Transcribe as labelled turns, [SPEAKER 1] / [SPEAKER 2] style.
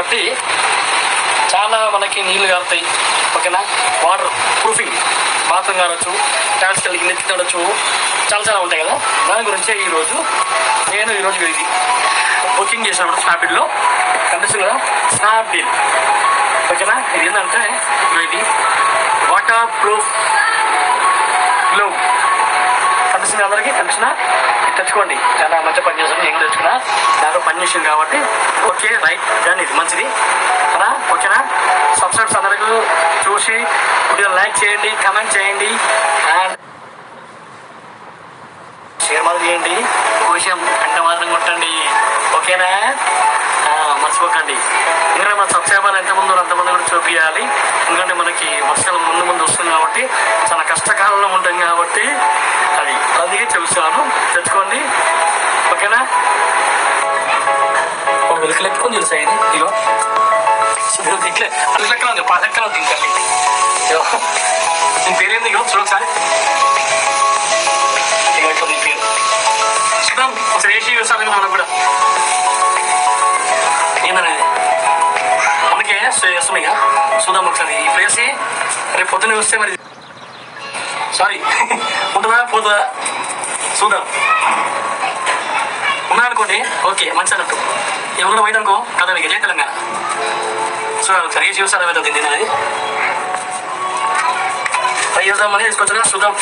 [SPEAKER 1] కాబట్టి చాలా మనకి నీళ్ళు కారుతాయి. ఓకేనా? వాటర్ ప్రూఫింగ్ బాత్రూమ్ కావచ్చు ట్యాక్స్ కలిగి నెత్తి తడచ్చు చాలా చాలా ఉంటాయి కదా? దాని గురించే ఈరోజు నేను ఈరోజు ఇది బుకింగ్ చేసినప్పుడు స్నాప్డీల్లో కనిపిస్తుంది కదా? స్నాప్డీల్ ఓకేనా? ఇది ఏంటంటే ఇది వాటర్ ప్రూఫ్ గ్లో కనిపిస్తుంది? అందరికీ కనిపిస్తున్నా తెచ్చుకోండి చాలా మంచి దాంట్లో కాబట్టి ఓకే రైట్ దాన్ని ఇది మంచిది. కదా? ఓకేనా? సబ్స్క్రైబ్స్ అందరికీ చూసి వీడియో లైక్ చేయండి కమెంట్ చేయండి అండ్ షేర్ మాత్రం చేయండి. విషయం గంట మాత్రం కొట్టండి. ఓకేనా? మర్చిపోకండి. ఎందుకంటే మన సబ్స్క్రైబర్లు ఎంతమంది ఉన్నారో అంతమంది కూడా చూపించాలి ఎందుకంటే మనకి వర్షాలు ముందు ముందు వస్తుంది కాబట్టి చాలా కష్టకాలంలో ఉంటాం కాబట్టి అది అందుకే చూస్తాను తెచ్చుకోండి. ఓకేనా? ఓ వెలుకలు ఎత్తుకొని తెలుసా ఇది. ఇగో. ఇదిగో ఇట్లే అది లెక్కన ఉంది పది లెక్కన ఉంది ఇంకా నీ దీని పేరేంది ఇగో? చూడొకసారి ఇగో ఇట్లా దీని పేరు. చూద్దాం ఒకసారి వేసి చూసాను మనం కూడా. ఏందనేది అందుకే చేస్తాం ఇక చూద్దాం ఒకసారి. ఈ ప్లేస్ రేపు పొద్దున్న వస్తే మరి. సారీ ఉంటుందా? పోతుందా? చూద్దాం. ఉన్నా అనుకోండి ఓకే మంచి అన్నట్టు ఎవరు పోయింది అనుకో కదా మీకు జై తెలంగాణ? సో ఒకసారి ఏ చూసారా అవుతుంది తిన్నది. ట్రై చేద్దామని చూద్దాం.